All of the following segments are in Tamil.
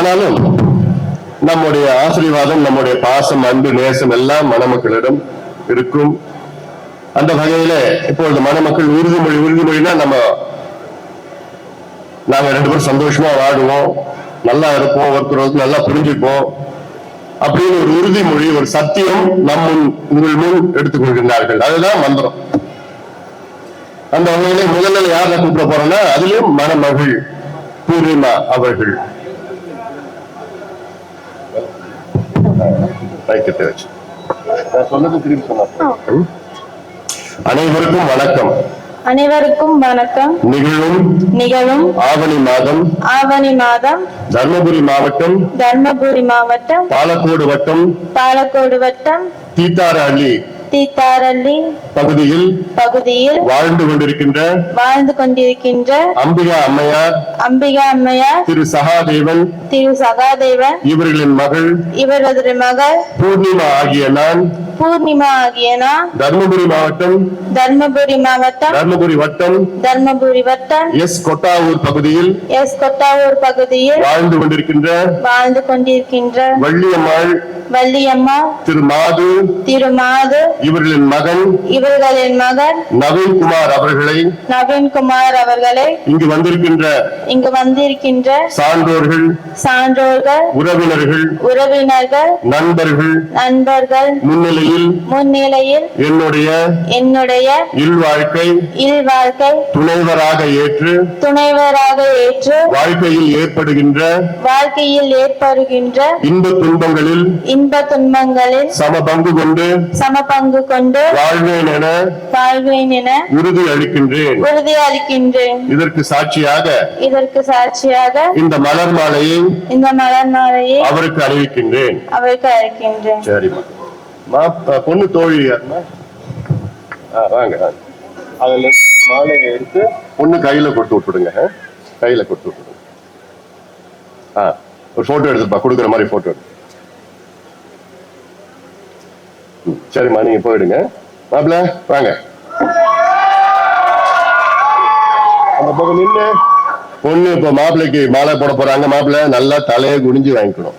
ஆனாலும் நம்முடைய ஆசீர்வாதம் நம்முடைய பாசம் அன்பு நேசம் எல்லாம் மணமக்களிடம் இருக்கும். அந்த வகையில இப்பொழுது மணமக்கள் உறுதிமொழி உறுதிமொழினா நம்ம நாங்க ரெண்டு பேரும் சந்தோஷமா வாடுவோம். நல்லா இருப்போம் ஒருத்தர் ஒருத்தர் நல்லா புரிஞ்சுப்போம். அப்படின்னு ஒரு உறுதிமொழி ஒரு சத்தியம் நம் முன் உங்கள் முன் எடுத்துக்கொள்கின்றார்கள். அதுதான் மந்திரம். அந்த வகையில முதல்ல யார கூப்பிட போறோம்னா அதுலயும் மணமகள் பூர்ணிமா அவர்கள். அனைவருக்கும் வணக்கம். அனைவருக்கும் வணக்கம். நிகழும் நிகழும் ஆவணி மாதம். ஆவணி மாதம். தர்மபுரி மாவட்டம். தர்மபுரி மாவட்டம். பாலக்கோடு வட்டம். பாலக்கோடு வட்டம். தீத்தாரஹள்ளி தீத்தாரள்ளி பகுதியில் பகுதியில் வாழ்ந்து கொண்டிருக்கின்ற வாழ்ந்து கொண்டிருக்கின்ற அம்பிகா அம்மையார் அம்பிகா அம்மையார் திரு சகாதேவன் திரு சகாதேவன் இவர்களின் மகள் இவரது மகள் பூர்ணிமா ஆகிய நான் பூர்ணிமா ஆகிய நான் தர்மபுரி மாவட்டம் தர்மபுரி மாவட்டம் தர்மபுரி வட்டம் தர்மபுரி வட்டம் எஸ் கொட்டாவூர் பகுதியில் எஸ் கொட்டாவூர் பகுதியில் வாழ்ந்து கொண்டிருக்கின்ற வாழ்ந்து கொண்டிருக்கின்ற வள்ளியம்மாள் வள்ளியம்மா திரு மாது திருமாது இவர்களின் மகன் இவர்களின் மகன் நவீன்குமார் அவர்களை நவீன்குமார் அவர்களை இங்கு வந்திருக்கின்ற இங்கு வந்திருக்கின்ற சான்றோர்கள் சான்றோர்கள் உறவினர்கள் உறவினர்கள் நண்பர்கள் நண்பர்கள் முன்னிலையில் முன்னிலையில் என்னுடைய என்னுடைய இல்வாழ்க்கை இல்வாழ்க்கை துணைவராக ஏற்று துணைவராக ஏற்று வாழ்க்கையில் ஏற்படுகின்ற வாழ்க்கையில் ஏற்படுகின்ற இன்ப துன்பங்களில் இன்ப துன்பங்களில் சம பங்கு கொண்டு சம பங்கு கொண்டு வாழ்வேன் என வாழ்வேன் என உறுதி அளிக்கின்றேன். உறுதி அளிக்கின்றேன். இதற்கு சாட்சியாக இதற்கு சாட்சியாக இந்த மலர் மாலையை இந்த மலர் மாலையை அவருக்கு அணிவிக்கின்றேன். அவருக்கு அழைக்கின்றேன் சரிம்மா. பொண்ணு தோழி யாரும்மா? ஆ, வாங்க. அதுல மாலையை எடுத்து பொண்ணு கையில கொடுத்து விட்டுடுங்க? கையில கொடுத்து விட்டுடுங்க. ஆ ஒரு போட்டோ எடுத்துப்பா. கொடுக்குற மாதிரி போட்டோ எடுத்து ம், சரிம்மா நீங்க போயிடுங்க. மாப்பிள்ள வாங்க. அந்த பக்கம் நின்று பொண்ணு இப்ப மாப்பிள்ளைக்கு மாலை போட போறாங்க. மாப்பிள்ளை நல்லா தலையை குனிஞ்சு வாங்கிக்கணும்.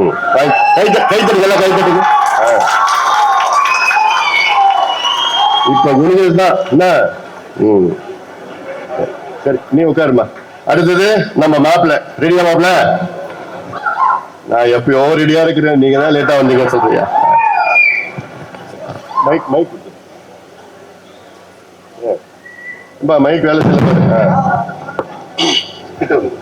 ம். கை கை எல்லாம் ஆ. இப்ப குனிஞ்சது தான் என்ன? ம். சரி நீ உட்காருமா அடுத்தது நம்ம மாப்பிள்ளை. ரெடியா மாப்பிள்ள? நான் எப்பயோ ரெடியா இருக்கிறேன். நீங்க தான் லேட்டா வந்தீங்க சொல்றியா? மைக் மைக் ஏன்பா மைக் வேலை செய்யல பாரு. ஆ. கிட்ட வந்து.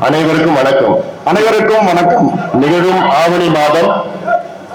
அனைவருக்கும் வணக்கம். அனைவருக்கும் வணக்கம். நிகழும் ஆவணி மாதம்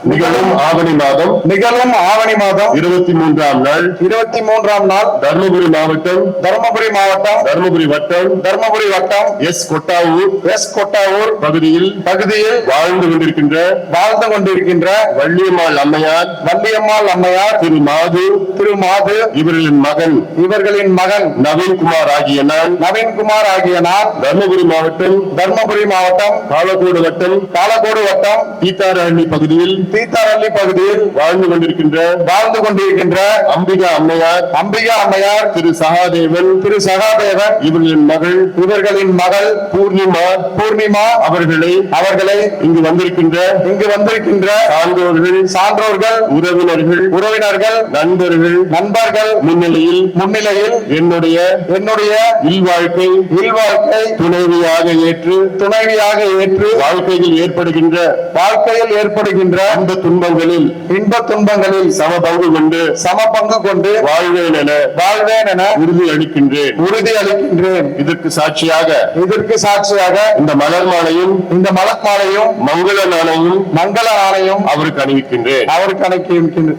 நிகழும் ஆவணி மாதம் நிகழும் ஆவணி மாதம் இருபத்தி மூன்றாம் நாள் இருபத்தி மூன்றாம் நாள் தர்மபுரி மாவட்டம் தருமபுரி மாவட்டம் தர்மபுரி வட்டம் தருமபுரி வட்டம் எஸ் கொட்டாவூர் எஸ் கொட்டாவூர் பகுதியில் பகுதியில் வாழ்ந்து கொண்டிருக்கின்ற வாழ்ந்து கொண்டிருக்கின்ற வள்ளியம்மாள் அம்மையார் வள்ளியம்மாள் அம்மையார் திரு மாது திரு மாது இவர்களின் மகன் இவர்களின் மகன் நவீன்குமார் ஆகிய நான் நவீன்குமார் ஆகிய நான் தர்மபுரி மாவட்டம் தர்மபுரி மாவட்டம் பாலக்கோடு வட்டம் பாலக்கோடு வட்டம் தீத்தாரஹள்ளி பகுதியில் தீத்தாரள்ளி பகுதியில் வாழ்ந்து கொண்டிருக்கின்ற வாழ்ந்து கொண்டிருக்கின்ற அம்பிகா அம்மையார் அம்பிகா அம்மையார் திரு சகாதேவன் திரு சகாதேவன் இவர்களின் மகள் இவர்களின் மகள் பூர்ணிமா பூர்ணிமா அவர்களை அவர்களை இங்கு வந்திருக்கின்ற இங்கு வந்திருக்கின்ற சான்றோர்கள் சான்றோர்கள் உறவினர்கள் உறவினர்கள் நண்பர்கள் நண்பர்கள் முன்னிலையில் முன்னிலையில் என்னுடைய என்னுடைய இல்வாழ்க்கை இல்வாழ்க்கை துணைவியாக ஏற்று துணைவியாக ஏற்று வாழ்க்கையில் ஏற்படுகின்ற வாழ்க்கையில் ஏற்படுகின்ற அந்த துன்பங்களில் இன்ப துன்பங்களில் சம பங்கு கொண்டு சம பங்கு கொண்டு வாழ்வேன் என வாழ்வேன் என உறுதி அளிக்கின்றேன். உறுதி அளிக்கின்றேன். இதற்கு சாட்சியாக இதற்கு சாட்சியாக இந்த மலர் மாலையும் இந்த மலர்மாலையும் மங்கள நாணையும் மங்கள ஆணையும் அவருக்கு அணிவிக்கின்றேன். அவருக்கு அனுப்பி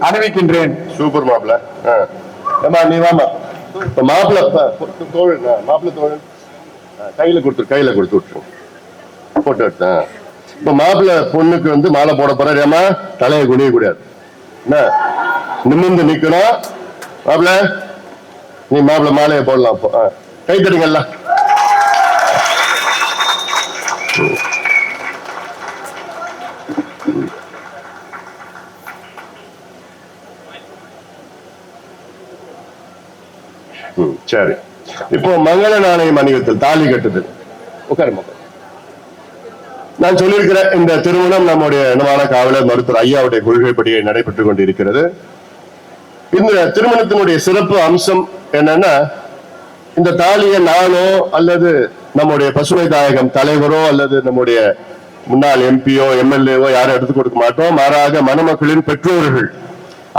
அணிவிக்கின்றேன். சூப்பர் மாப்பிள. ஏமா நீ வாமா இப்ப மாப்பிள தோழன் மாப்பிள தோழன் கையில கொடுத்துரு கையில கொடுத்து விட்டுரு. போட்டோ எடுத்தேன். இப்ப மாப்பிள்ளை பொண்ணுக்கு வந்து மாலை போட போறாரு. ஏமா தலையை குனிய கூடாது. என்ன? நிமிர்ந்து நிக்கணும். மாப்பிள நீ மாப்பிள மாலையை போடலாம் அப்போ. கை தடுங்கல்ல சரி. இப்போ மங்கள நாணயம் மணிகத்தில் தாலி கட்டுதல். உட்காரு மக்கள் நான் சொல்லியிருக்கிற இந்த திருமணம் நம்முடைய இனமான காவலர் மருத்துவர் ஐயாவுடைய கொள்கைப்படியே நடைபெற்றுக் கொண்டிருக்கிறது. இந்த திருமணத்தினுடைய சிறப்பு அம்சம் என்னன்னா இந்த தாலியை நானோ அல்லது நம்முடைய பசுமை தாயகம் தலைவரோ அல்லது நம்முடைய முன்னாள் எம்பியோ எம்எல்ஏவோ யாரும் எடுத்து கொடுக்க மாட்டோம். மாறாக மணமக்களின் பெற்றோர்கள்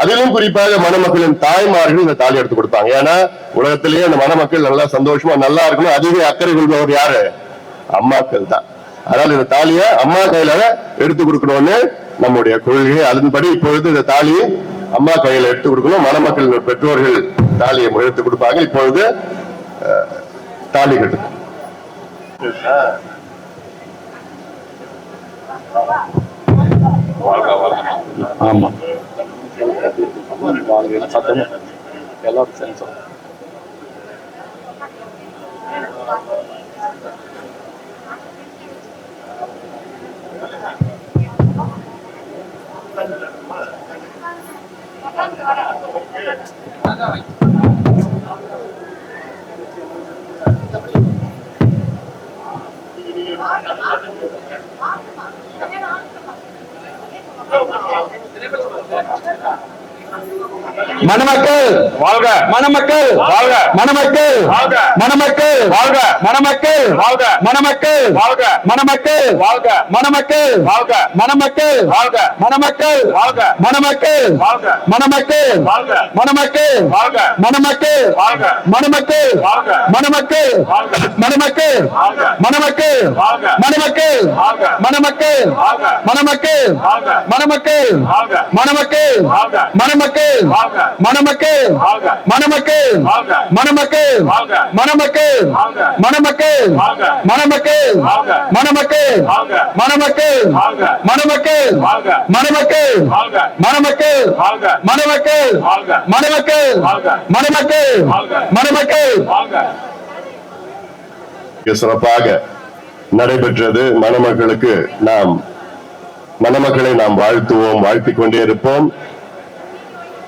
அதிலும் குறிப்பாக மணமக்களின் தாய்மார்கள் இந்த தாலி எடுத்து கொடுப்பாங்க. ஏன்னா உலகத்திலேயே அந்த மணமக்கள் நல்லா சந்தோஷமா நல்லா இருக்கணும். அதிக அக்கறை கொள்பவர் யாரு? அம்மாக்கள் தான். அதனால இந்த தாலியை அம்மா கையில எடுத்து கொடுக்கணும்னு நம்முடைய கொள்கை. அதன்படி இப்பொழுது இந்த தாலியை அம்மா கையில எடுத்து கொடுக்கணும். மணமக்களின் பெற்றோர்கள் தாலியை எடுத்து கொடுப்பாங்க. இப்பொழுது தாலி கட்டு. ஆமா. எல்லாரும் சேர்ந்து மணமக்க வாழ்க மணமக்கள் வாழ்க மணமக்கள் வாழ்க மணமக்கள் வாழ்க மணமக்கள் வாழ்க மணமக்கள் வாழ்க மணமக்கள் வாழ்க மணமக்கள் வாழ்க மணமக்கள் வாழ்க மணமக்கள் வாழ்க மணமக்கள் வாழ்க மணமக்கள் வாழ்க மணமக்கள் வாழ்க மணமக்கள் வாழ்க மணமக்கள் வாழ்க மணமக்கள் வாழ்க மணமக்கள் வாழ்க மணமக்கள் வாழ்க மணமக்கள் வாழ்க மணமக்கள் மணமக்கள் மணமக்கள் மணமக்கள் மணமக்கள் மணமக்கள் வாழ்க மணமக்கள் மணமக்கள் மணமக்கள் மணமக்கள் மணமக்கள் மணமக்கள் மணமக்கள் மணமக்கள் மணமக்கள் மணமக்கள் மணமக்கள் மணமக்கள் மணமக்கள் மணமக்கள் சிறப்பாக நடைபெற்றது மணமக்களுக்கு நாம் மணமக்களை நாம் வாழ்த்துவோம் வாழ்த்திக் கொண்டே இருப்போம்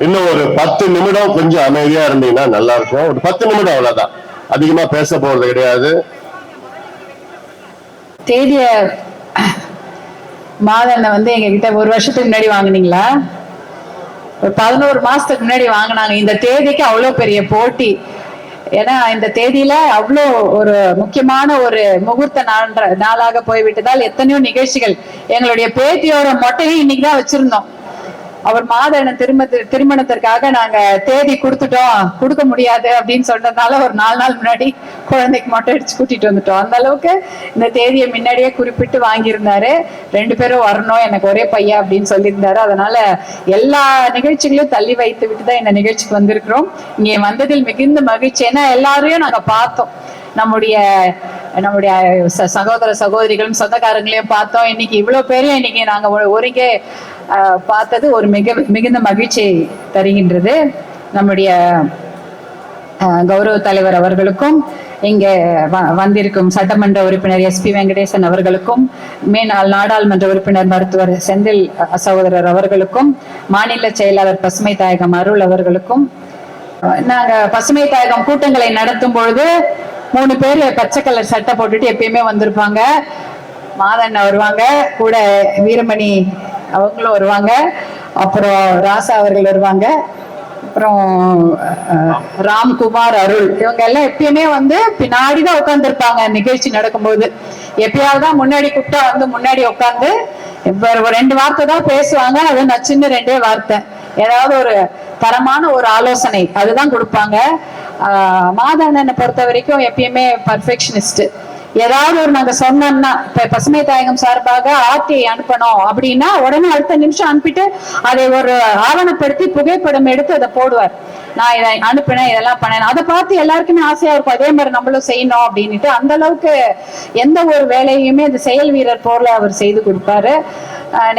இன்னும் ஒரு பத்து நிமிடம் கொஞ்சம் அமைதியா இருந்தீங்கன்னா நல்லா இருக்கும் ஒரு பத்து நிமிடம் அவ்வளவுதான். அதிகமா பேச போறது கிடையாது. தேதிய மாதண்ண வந்து எங்க கிட்ட ஒரு வருஷத்துக்கு முன்னாடி வாங்குனீங்களா? ஒரு பதினோரு மாசத்துக்கு முன்னாடி வாங்கினாங்க. இந்த தேதிக்கு அவ்வளோ பெரிய போட்டி. ஏன்னா இந்த தேதியில அவ்வளோ ஒரு முக்கியமான ஒரு முகூர்த்த நாள் நாளாக போய்விட்டதால் எத்தனையோ நிகழ்ச்சிகள் எங்களுடைய பேத்தியோட மொட்டையும் இன்னைக்கு தான் வச்சிருந்தோம். அவர் மாதன திருமண திருமணத்திற்காக நாங்க தேதி கொடுத்துட்டோம். கொடுக்க முடியாது அப்படின்னு சொன்னதுனால ஒரு நாலு நாள் முன்னாடி குழந்தைக்கு மட்டும் அடிச்சு கூட்டிட்டு வந்துட்டோம். அந்த அளவுக்கு இந்த தேதியை முன்னாடியே குறிப்பிட்டு வாங்கியிருந்தாரு. ரெண்டு பேரும் வரணும் எனக்கு ஒரே பையன் அப்படின்னு சொல்லியிருந்தாரு. அதனால எல்லா நிகழ்ச்சிகளையும் தள்ளி வைத்து விட்டு தான் இந்த நிகழ்ச்சிக்கு வந்திருக்கிறோம். இங்கே வந்ததில் மிகுந்த மகிழ்ச்சி. ஏன்னா எல்லாரையும் நாங்க பார்த்தோம். நம்முடைய நம்முடைய ச- சகோதர சகோதரிகளும் சொந்தக்காரங்களையும் பார்த்தோம். இன்னைக்கு இவ்வளவு பேரையும் இன்னைக்கு நாங்க ஒரு- ஒருங்கே பார்த்தது ஒரு மிக மிகுந்த மகிழ்ச்சியை தருகின்றது நம்முடைய கௌரவ தலைவர் அவர்களுக்கும் இங்கே வ- வந்திருக்கும் சட்டமன்ற உறுப்பினர் எஸ் பி வெங்கடேசன் அவர்களுக்கும் மேனால் நாடாளுமன்ற உறுப்பினர் மருத்துவர் செந்தில் சகோதரர் அவர்களுக்கும் மாநில செயலாளர் பசுமை தாயகம் அருள் அவர்களுக்கும். நாங்க பசுமை தாயகம் கூட்டங்களை நடத்தும் பொழுது மூணு பேர் பச்சை கலர் சட்டை போட்டுட்டு எப்பயுமே வந்திருப்பாங்க. மாதண்ண வருவாங்க. கூட வீரமணி அவங்களும் வருவாங்க. அப்புறம் ராசா அவர்கள் வருவாங்க. அப்புறம் ராம்குமார் அருள். இவங்க எல்லாம் எப்பயுமே வந்து பின்னாடி தான் உட்காந்துருப்பாங்க நிகழ்ச்சி நடக்கும்போது. எப்பயாவது தான் முன்னாடி கூப்பிட்டா வந்து முன்னாடி உட்காந்து இப்போ ஒரு ரெண்டு வார்த்தை தான் பேசுவாங்க அது நச்சுன்னு ரெண்டே வார்த்தை. ஏதாவது ஒரு தரமான ஒரு ஆலோசனை அதுதான் கொடுப்பாங்க. ஆஹ் மாதண்ணனை பொறுத்த வரைக்கும் எப்பயுமே பர்ஃபெக்ஷனிஸ்ட் ஏதாவது ஒரு நாங்க சொன்னோம்னா இப்ப பசுமை தாயகம் சார்பாக ஆர்டி அனுப்பணும் அப்படின்னா உடனே அடுத்த நிமிஷம் அனுப்பிட்டு அதை ஒரு ஆவணப்படுத்தி புகைப்படம் எடுத்து அதை போடுவார். நான் இதை அனுப்பினேன் இதெல்லாம் பண்ணேன். அதை பார்த்து எல்லாருக்குமே ஆசையா இருக்கும். அதே மாதிரி நம்மளும் செய்யணும் அப்படின்ட்டு அந்த அளவுக்கு எந்த ஒரு வேலையுமே இந்த செயல் வீரர் போர்ல அவர் செய்து கொடுப்பாரு.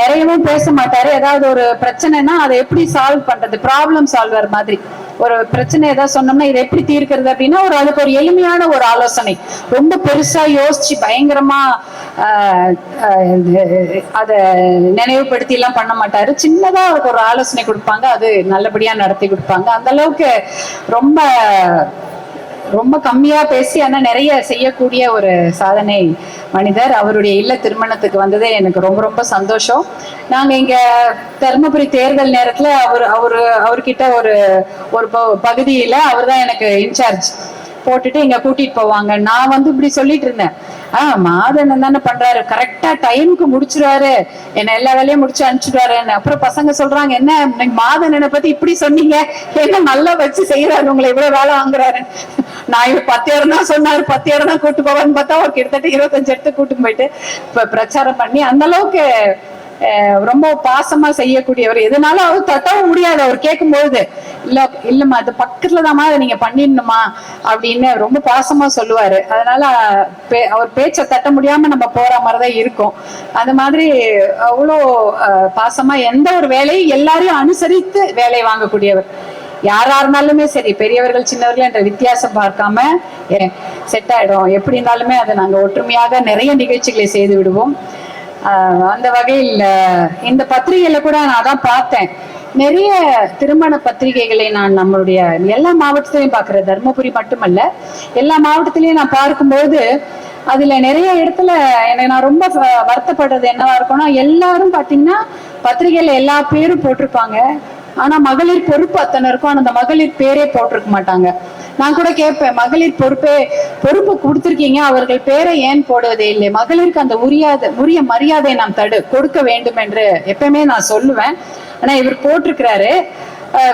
நிறையவும் பேச மாட்டாரு. ஏதாவது ஒரு பிரச்சனைனா அதை எப்படி சால்வ் பண்றது? ப்ராப்ளம் சால்வர் மாதிரி. ஒரு பிரச்சனை ஏதாவது சொன்னோம்னா இதை எப்படி தீர்க்கிறது அப்படின்னா ஒரு அதுக்கு ஒரு எளிமையான ஒரு ஆலோசனை. ரொம்ப பெருசா யோசிச்சு பயங்கரமா அதை நினைவுபடுத்தி எல்லாம் பண்ண மாட்டாரு. சின்னதா அவருக்கு ஒரு ஆலோசனை கொடுப்பாங்க. அது நல்லபடியா நடத்தி கொடுப்பாங்க. அந்த அளவுக்கு ரொம்ப ரொம்ப கம்மியா பேசி ஆனா நிறைய செய்யக்கூடிய ஒரு சாதனை மனிதர். அவருடைய இல்ல திருமணத்துக்கு வந்ததே எனக்கு ரொம்ப ரொம்ப சந்தோஷம். நாங்க இங்க தருமபுரி தேர்தல் நேரத்துல அவர் அவரு அவர்கிட்ட ஒரு ஒரு ப- பகுதியில அவர் தான் எனக்கு இன்சார்ஜ். போட்டுட்டு இங்க கூட்டிட்டு போவாங்க. நான் வந்து இப்படி சொல்லிட்டு இருந்தேன். ஆஹ் மாதன் தானே பண்றாரு. கரெக்டா டைமுக்கு முடிச்சிருவாரு என்ன எல்லா வேலையும் முடிச்சு அனுப்பிச்சிடுவாருன்னு அப்புறம் பசங்க சொல்றாங்க என்ன மாதன் மாதனனை பத்தி இப்படி சொன்னீங்க? என்ன நல்லா வச்சு செய்யறாரு உங்களை இவ்வளவு வேலை வாங்குறாரு. நான் இவர் பத்து இடம் தான் சொன்னாரு. பத்து இடம் தான் கூட்டு போவான்னு பார்த்தா அவர் கிட்டத்தட்ட இருபத்தஞ்சு இடத்துக்கு கூட்டு போயிட்டு இப்ப பிரச்சாரம் பண்ணி அந்த அளவுக்கு ரொம்ப பாசமா செய்யக்கூடியவர். எதனால அவர் தட்டவும் முடியாது. அவர் கேட்கும் பொழுது இல்ல இல்லம்மா அது பக்கத்துல தாம்மா அதை நீங்க பண்ணிடணுமா அப்படின்னு ரொம்ப பாசமா சொல்லுவாரு. அதனால பே- அவர் பேச்சை தட்ட முடியாம நம்ம போற மாதிரிதான் இருக்கும். அந்த மாதிரி அவ்வளோ அஹ், பாசமா எந்த ஒரு வேலையும் எல்லாரையும் அனுசரித்து வேலை வாங்கக்கூடியவர். யாரா இருந்தாலுமே சரி பெரியவர்கள் சின்னவர்கள் என்ற வித்தியாசம் பார்க்காம செட் ஆயிடும். எப்படி இருந்தாலுமே அதை நாங்க ஒற்றுமையாக நிறைய நிகழ்ச்சிகளை செய்து விடுவோம். ஆஹ் அந்த வகையில் இந்த பத்திரிகையில கூட நான் அதான் பார்த்தேன். நிறைய திருமண பத்திரிகைகளை நான் நம்மளுடைய எல்லா மாவட்டத்திலையும் பார்க்குறேன் தருமபுரி மட்டுமல்ல எல்லா மாவட்டத்திலையும் நான் பார்க்கும்போது அதுல நிறைய இடத்துல எனக்கு நான் ரொம்ப வருத்தப்படுறது என்னவா இருக்கும்னா எல்லாரும் பாத்தீங்கன்னா பத்திரிகையில எல்லா பேரும் போட்டிருப்பாங்க. ஆனா மகளிர் பொறுப்பு அத்தனை இருக்கும். ஆனா அந்த மகளிர் பேரே போட்டிருக்க மாட்டாங்க. நான் கூட கேட்பேன் மகளிர் பொறுப்பே பொறுப்பு கொடுத்துருக்கீங்க. அவர்கள் பேரை ஏன் போடுவதே இல்லை? மகளிருக்கு அந்த உரியாத உரிய மரியாதை நாம் தடு கொடுக்க வேண்டும் என்று எப்பயுமே நான் சொல்லுவேன். ஆனா இவர் போட்டிருக்கிறாரு.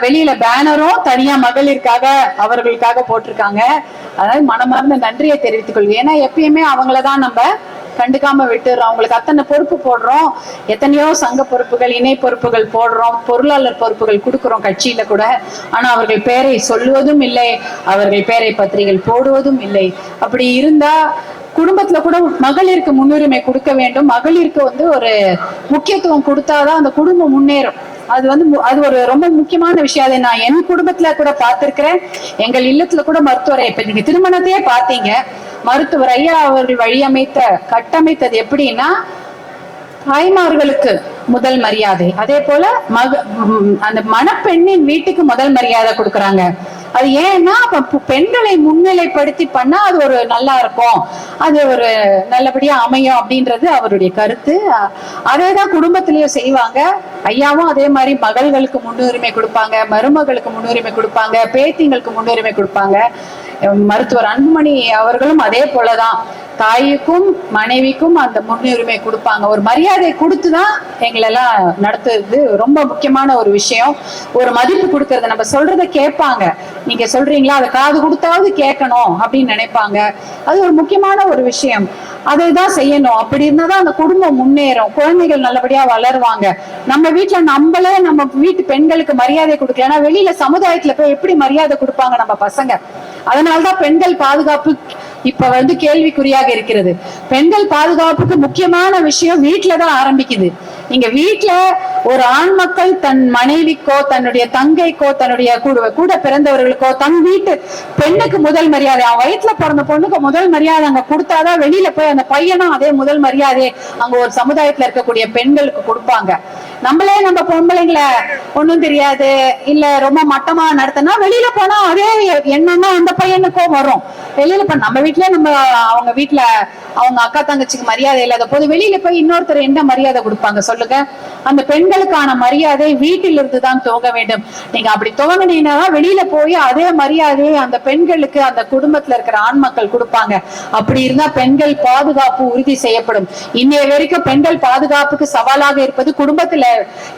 வெளியில பேனரும் தனியா மகளிருக்காக அவர்களுக்காக போட்டிருக்காங்க. அதாவது மனமார்ந்த நன்றியை தெரிவித்துக் கொள்கிறேன். ஏன்னா எப்பயுமே அவங்களதான் நம்ம கண்டுக்காம விட்டுறோம் அவங்களுக்கு அத்தனை பொறுப்பு போடுறோம். எத்தனையோ சங்க பொறுப்புகள் இணை பொறுப்புகள் போடுறோம். பொருளாளர் பொறுப்புகள் கொடுக்குறோம் கட்சியில கூட. ஆனா அவர்கள் பெயரை சொல்லுவதும் இல்லை. அவர்கள் பெயரை பத்திரிகைகள் போடுவதும் இல்லை. அப்படி இருந்தா குடும்பத்துல கூட மகளிருக்கு முன்னுரிமை கொடுக்க வேண்டும். மகளிருக்கு வந்து ஒரு முக்கியத்துவம் கொடுத்தாதான் அந்த குடும்பம் முன்னேறும். அது வந்து மு- அது ஒரு ரொம்ப முக்கியமான விஷயம். அதை நான் என் குடும்பத்துல கூட பார்த்திருக்கிறேன். எங்கள் இல்லத்துல கூட மருத்துவரை இப்ப நீங்க திருமணத்தையே பார்த்தீங்க. மருத்துவர் ஐயா அவர்கள் வழியமைத்த கட்டமைத்தது எப்படின்னா தாய்மார்களுக்கு முதல் மரியாதை. அதே போல மக அந்த மணப்பெண்ணின் வீட்டுக்கு முதல் மரியாதை கொடுக்கறாங்க. அது ஏன்னா அப்ப பெண்களை முன்னிலைப்படுத்தி பண்ணா அது ஒரு நல்லா இருக்கும். அது ஒரு நல்லபடியா அமையும் அப்படின்றது அவருடைய கருத்து. அதேதான் குடும்பத்திலயும் செய்வாங்க. ஐயாவும் அதே மாதிரி மகள்களுக்கு முன்னுரிமை கொடுப்பாங்க மருமகளுக்கு முன்னுரிமை கொடுப்பாங்க பேத்திங்களுக்கு முன்னுரிமை கொடுப்பாங்க. மருத்துவர் அன்புமணி அவர்களும் அதே போலதான். தாய்க்கும் மனைவிக்கும் அந்த முன்னுரிமை கொடுப்பாங்க. ஒரு மரியாதை கொடுத்துதான் எங்களெல்லாம் நடத்துறது ரொம்ப முக்கியமான ஒரு விஷயம். ஒரு மதிப்பு கொடுக்கறது நம்ம சொல்றத கேட்பாங்க. நீங்க சொல்றீங்களா? அதை காது கொடுத்தாவது கேட்கணும் அப்படின்னு நினைப்பாங்க. அது ஒரு முக்கியமான ஒரு விஷயம். அதை தான் செய்யணும். அப்படி இருந்தாதான் அந்த குடும்பம் முன்னேறும். குழந்தைகள் நல்லபடியா வளருவாங்க. நம்ம வீட்டுல நம்மளே நம்ம வீட்டு பெண்களுக்கு மரியாதை கொடுக்கல. ஏன்னா வெளியில சமுதாயத்துல போய் எப்படி மரியாதை கொடுப்பாங்க நம்ம பசங்க? அதனாலதான் பெண்கள் பாதுகாப்பு இப்ப வந்து கேள்விக்குறியாக இருக்கிறது. பெண்கள் பாதுகாப்புக்கு முக்கியமான விஷயம் வீட்டுலதான் ஆரம்பிக்குது. நீங்க வீட்டுல ஒரு ஆண் மக்கள் தன் மனைவிக்கோ தன்னுடைய தங்கைக்கோ தன்னுடைய கூட கூட பிறந்தவர்களுக்கோ தன் வீட்டு பெண்ணுக்கு முதல் மரியாதை அவன் வயிற்றுல பிறந்த பொண்ணுக்கு முதல் மரியாதை அங்க கொடுத்தாதான் வெளியில போய் அந்த பையனும் அதே முதல் மரியாதை அங்க ஒரு சமுதாயத்துல இருக்கக்கூடிய பெண்களுக்கு கொடுப்பாங்க. நம்மளே நம்ம பொம்பளைங்களை ஒண்ணும் தெரியாது. இல்ல ரொம்ப மட்டமா நடத்தினா வெளியில போனா அதே என்னன்னா அந்த பையனுக்கும் வரும். வெளியில போய் நம்ம வீட்லயே நம்ம அவங்க வீட்டுல அவங்க அக்கா தங்கச்சிக்கு மரியாதை இல்லாத போது வெளியில போய் இன்னொருத்தர் என்ன மரியாதை கொடுப்பாங்க. சொல்லுங்க. அந்த பெண்களுக்கான மரியாதை வீட்டிலிருந்து தான் துவங்க வேண்டும். நீங்க அப்படி துவங்கினீங்கன்னா வெளியில போய் அதே மரியாதையை அந்த பெண்களுக்கு அந்த குடும்பத்துல இருக்கிற ஆண் மக்கள் கொடுப்பாங்க. அப்படி இருந்தா பெண்கள் பாதுகாப்பு உறுதி செய்யப்படும். இன்னைய வரைக்கும் பெண்கள் பாதுகாப்புக்கு சவாலாக இருப்பது குடும்பத்துல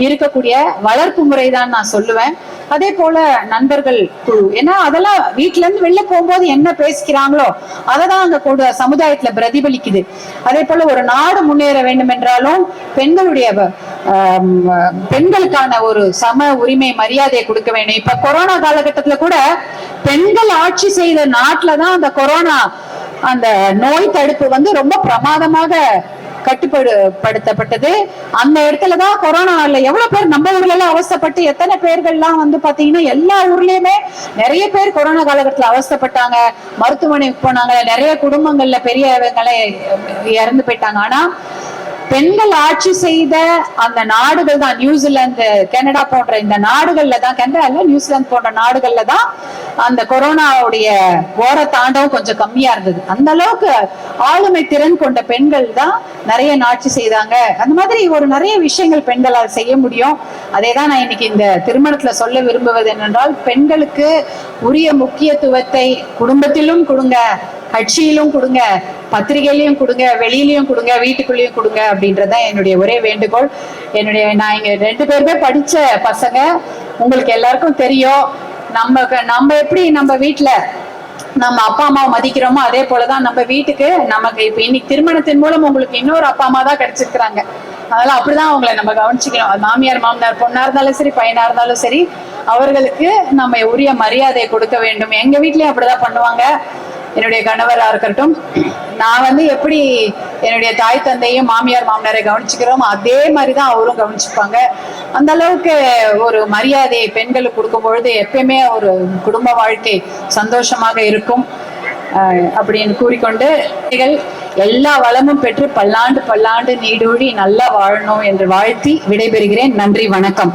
இருக்கக்கூடிய வளர்ப்பு முறைதான் நான் சொல்லுவேன். அதே போல நண்பர்கள் குழு. ஏன்னா அதெல்லாம் வீட்டுல இருந்து வெளில போகும்போது என்ன பேசிக்கிறாங்களோ அததான் அங்க கூட சமுதாயத்துல பிரதிபலிக்குது. அதே போல ஒரு நாடு முன்னேற வேண்டும் என்றாலும் பெண்களுடைய பெண்களுக்கான ஒரு சம உரிமை மரியாதையை கொடுக்க வேண்டும் இப்ப கொரோனா காலகட்டத்துல கூட பெண்கள் ஆட்சி செய்த நாட்டுலதான் அந்த கொரோனா அந்த நோய் தடுப்பு வந்து ரொம்ப பிரமாதமாக கட்டுப்படுத்தப்பட்டது. அந்த இடத்துலதான் கொரோனால எவ்வளவு பேர் நம்ம ஊர்ல எல்லாம் அவசப்பட்டு எத்தனை பேர்கள்லாம் வந்து பாத்தீங்கன்னா எல்லா ஊர்லயுமே நிறைய பேர் கொரோனா காலகட்டத்துல அவஸ்தைப்பட்டாங்க. மருத்துவமனைக்கு போனாங்க. நிறைய குடும்பங்கள்ல பெரியவங்களே இறந்து போயிட்டாங்க. ஆனா பெண்கள் ஆட்சி செய்த அந்த நாடுகள் தான் நியூசிலாந்து கனடா போன்ற இந்த நாடுகள்ல தான் கனடா இல்ல நியூசிலாந்து போன்ற நாடுகள்ல தான் அந்த கொரோனாவுடைய ஓர தாண்டவம் கொஞ்சம் கம்மியா இருந்தது. அந்த அளவுக்கு ஆளுமை திறன் கொண்ட பெண்கள் தான் நிறைய ஆட்சி செய்தாங்க. அந்த மாதிரி ஒரு நிறைய விஷயங்கள் பெண்களால் செய்ய முடியும். அதே தான் நான் இன்னைக்கு இந்த திருமணத்துல சொல்ல விரும்புவது என்னென்றால் பெண்களுக்கு உரிய முக்கியத்துவத்தை குடும்பத்திலும் கொடுங்க. கட்சியிலும் கொடுங்க பத்திரிகையிலையும் கொடுங்க வெளியிலையும் கொடுங்க வீட்டுக்குள்ளேயும் கொடுங்க அப்படின்றதான் என்னுடைய ஒரே வேண்டுகோள். என்னுடைய நான் இங்க ரெண்டு பேருமே படிச்ச பசங்க. உங்களுக்கு எல்லாருக்கும் தெரியும். நம்ம நம்ம எப்படி நம்ம வீட்டுல நம்ம அப்பா அம்மாவை மதிக்கிறோமோ அதே போலதான் நம்ம வீட்டுக்கு நமக்கு இப்ப இன்னைக்கு திருமணத்தின் மூலம் உங்களுக்கு இன்னொரு அப்பா அம்மா தான் கிடைச்சிருக்கிறாங்க. அதனால அப்படிதான் அவங்களை நம்ம கவனிச்சுக்கணும். அது மாமியார் மாமனார் பொண்ணா இருந்தாலும் சரி பையனா இருந்தாலும் சரி அவர்களுக்கு நம்ம உரிய மரியாதை கொடுக்க வேண்டும். எங்க வீட்லயும் அப்படிதான் பண்ணுவாங்க. என்னுடைய கணவராக இருக்கட்டும் நான் வந்து எப்படி என்னுடைய தாய் தந்தையும் மாமியார் மாமனாரை கவனிச்சுக்கிறோம் அதே மாதிரி தான் அவரும் கவனிச்சுப்பாங்க. அந்த அளவுக்கு ஒரு மரியாதையை பெண்களுக்கு கொடுக்கும் பொழுது எப்பயுமே ஒரு குடும்ப வாழ்க்கை சந்தோஷமாக இருக்கும். அப்படின்னு கூறிக்கொண்டு நீங்கள் எல்லா வளமும் பெற்று பல்லாண்டு பல்லாண்டு நீடூழி நல்லா வாழணும் என்று வாழ்த்தி விடைபெறுகிறேன். நன்றி வணக்கம்.